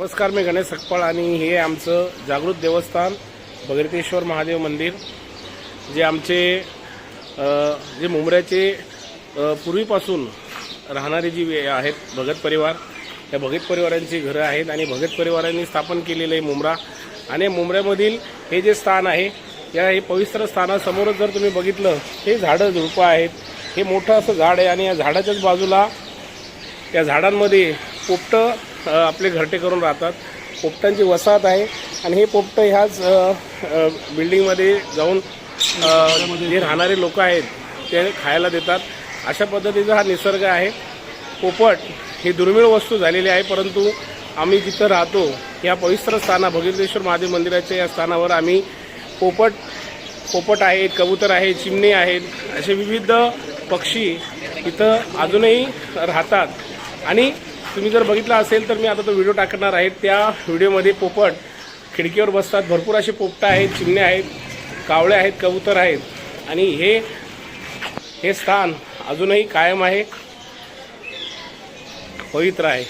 नमस्कार मी गणेश सकपाळ आणि हे आमचं जागृत देवस्थान भगरतेश्वर महादेव मंदिर जे आमचे जे मुंबऱ्याचे पूर्वीपासून राहणारे जी वे- आहेत भगत परिवार या भगत परिवारांची घरं आहेत आणि भगत परिवारांनी स्थापन केलेलं आहे मुंबरा. आणि मुंबऱ्यामधील हे जे स्थान आहे या हे पवित्र स्थानासमोरच जर तुम्ही बघितलं हे झाडं झुडपं आहेत. हे मोठं असं झाड आहे आणि या झाडाच्याच बाजूला या झाडांमध्ये पोपटं आपले घरटे करून राहतात. पोपटांची वसाहत आहे आणि हे पोपटं ह्याच बिल्डिंगमध्ये जाऊन जे राहणारे लोक आहेत ते खायला देतात. अशा पद्धतीचा हा निसर्ग आहे. पोपट ही दुर्मिळ वस्तू झालेली आहे परंतु आम्ही जिथं राहतो या पवित्र स्थाना भगीरथेश्वर महादेव मंदिराच्या या स्थानावर आम्ही पोपट पोपट आहेत कबूतर आहे चिमणे आहेत असे विविध पक्षी इथं अजूनही राहतात. आणि तुम्ही जर बघितलं असेल तर मी आता तो व्हिडिओ टाकणार आहे. त्या व्हिडिओमध्ये पोपट खिडकीवर बसतात. भरपूर असे पोपटं आहेत चिमण्या आहेत कावळे आहेत कबूतर आहेत. आणि हे हे स्थान अजूनही कायम आहे पवित्र आहे.